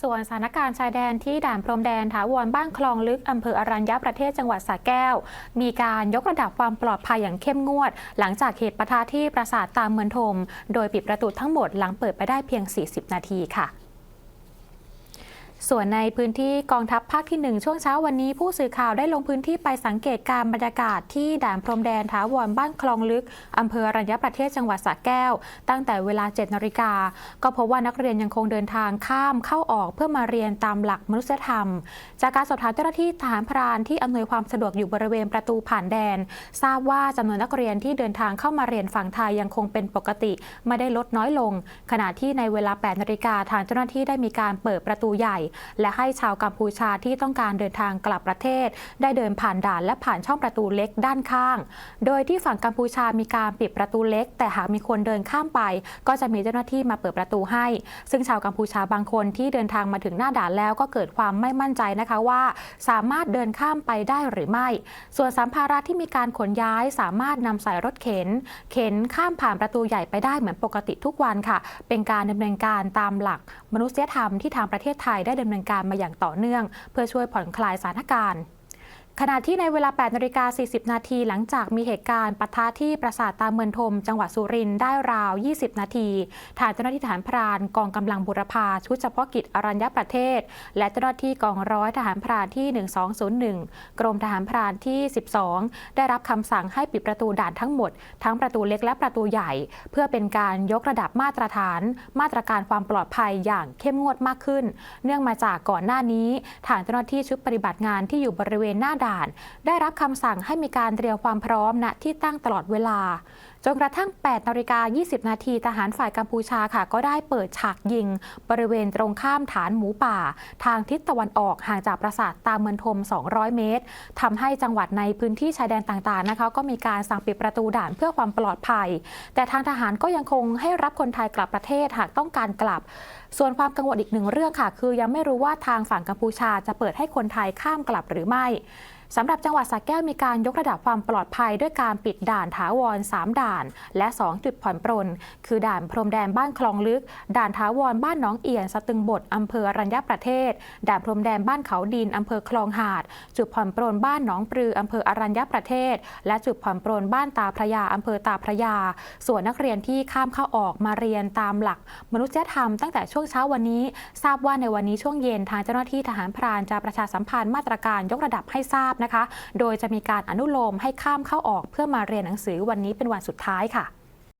ส่วนสถานการณ์ชายแดนที่ด่านพรมแดนถาวรบ้านคลองลึกอำเภออรัญญประเทศจังหวัดสระแก้ว มีการยกระดับความปลอดภัยอย่างเข้มงวด หลังจากเหตุปะทะที่ปราสาทตามเมืองทม โดยปิดประตูทั้งหมดหลังเปิดไปได้เพียง 40 นาทีค่ะ ส่วนในพื้นที่กองทัพภาคที่ 1 ช่วงเช้าวันนี้ผู้สื่อข่าวได้ลงพื้นที่ไปสังเกตการบรรยากาศที่ด่านพรมแดนถาวรบ้านคลองลึก อำเภออรัญญประเทศจังหวัดสระแก้ว ตั้งแต่เวลา 7นาฬิกา ก็พบว่านักเรียนยังคงเดินทางข้ามเข้าออกเพื่อมาเรียนตามหลักมนุษยธรรม จากการสอบถามเจ้าหน้าที่ทหารพรานที่อำนวยความสะดวกอยู่บริเวณประตูผ่านแดน ทราบว่าจำนวนนักเรียนที่เดินทางเข้ามาเรียนฝั่งไทยยังคงเป็นปกติ ไม่ได้ลดน้อยลง ขณะที่ในเวลา 8นาฬิกาทางเจ้าหน้าที่ได้มีการเปิดประตูใหญ่และให้ชาวกัมพูชาที่ต้องการเดินทางกลับประเทศ ได้เดินผ่านด่านและผ่านช่องประตูเล็กด้านข้าง โดยที่ฝั่งกัมพูชามีการปิดประตูเล็ก แต่หากมีคนเดินข้ามไป ก็จะมีเจ้าหน้าที่มาเปิดประตูให้ ซึ่งชาวกัมพูชาบางคนที่เดินทางมาถึงหน้าด่านแล้วก็เกิดความไม่มั่นใจนะคะว่า สามารถเดินข้ามไปได้หรือไม่ ส่วนสัมภาระที่มีการขนย้ายสามารถนำใส่รถเข็น เข็นข้ามผ่านประตูใหญ่ไปได้เหมือนปกติทุกวันค่ะ เป็นการดำเนินการตามหลักมนุษยธรรมที่ทางประเทศไทยได้ดำเนินการมาอย่างต่อเนื่อง เพื่อช่วยผ่อนคลายสถานการณ์ ขณะที่ในเวลา 8นาฬิกา40 นาทีหลังจากมีเหตุการณ์ปะทะที่ปราสาทตาเมืองทม จังหวัดสุรินทร์ได้ราว 20 นาทีทางเจ้าหน้าที่ทหารพรานกองกำลังบุรพาชุดเฉพาะกิจอรัญญประเทศ และเจ้าหน้าที่กองร้อยทหารพรานที่ 1201 กรมทหารพรานที่ 12 ได้รับคำสั่งให้ปิดประตูด่านทั้งหมด ทั้งประตูเล็กและประตูใหญ่ เพื่อเป็นการยกระดับมาตรฐาน มาตรการความปลอดภัยอย่างเข้มงวดมากขึ้น เนื่องมาจากก่อนหน้านี้ทางเจ้าหน้าที่ชุดปฏิบัติงานที่อยู่บริเวณหน้าด่านได้รับคำสั่งให้มีการเตรียมความพร้อมณที่ตั้งตลอดเวลา จนกระทั่ง 8นาฬิกา20 นาทีทหารฝ่ายกัมพูชาค่ะ ก็ได้เปิดฉากยิง บริเวณตรงข้ามฐานหมูป่า ทางทิศตะวันออกห่างจากปราสาทตามเมืองทม 200 เมตรทำให้จังหวัดในพื้นที่ชายแดนต่างๆนะคะก็มีการสั่งปิดประตูด่านเพื่อความปลอดภัย แต่ทางทหารก็ยังคงให้รับคนไทยกลับประเทศหากต้องการกลับ ส่วนความกังวลอีกหนึ่งเรื่องค่ะ คือยังไม่รู้ว่าทางฝั่งกัมพูชาจะเปิดให้คนไทยข้ามกลับหรือไม่ สำหรับจังหวัดสระแก้วมีการยกระดับความปลอดภัยด้วยการปิดด่านถาวร 3 ด่าน และ 2 จุดผ่อนปรน คือด่านพรมแดนบ้านคลองลึก ด่านถาวรบ้านหนองเอียน สตึงบดอำเภออรัญญประเทศ ด่านพรมแดนบ้านเขาดินอำเภอคลองหาด จุดผ่อนปรนบ้านหนองปลืออำเภออรัญญประเทศ และจุดผ่อนปรนบ้านตาพระยาอำเภอตาพระยา ส่วนนักเรียนที่ข้ามเข้าออกมาเรียนตามหลัก มนุษยธรรมตั้งแต่ช่วงเช้าวันนี้ ทราบว่าในวันนี้ช่วงเย็นทางเจ้าหน้าที่ทหารพรานจะประชาสัมพันธ์มาตรการยกระดับให้ทราบนะคะ โดยจะมีการอนุโลมให้ข้ามเข้าออกเพื่อมาเรียนหนังสือวันนี้เป็นวันสุดท้ายค่ะ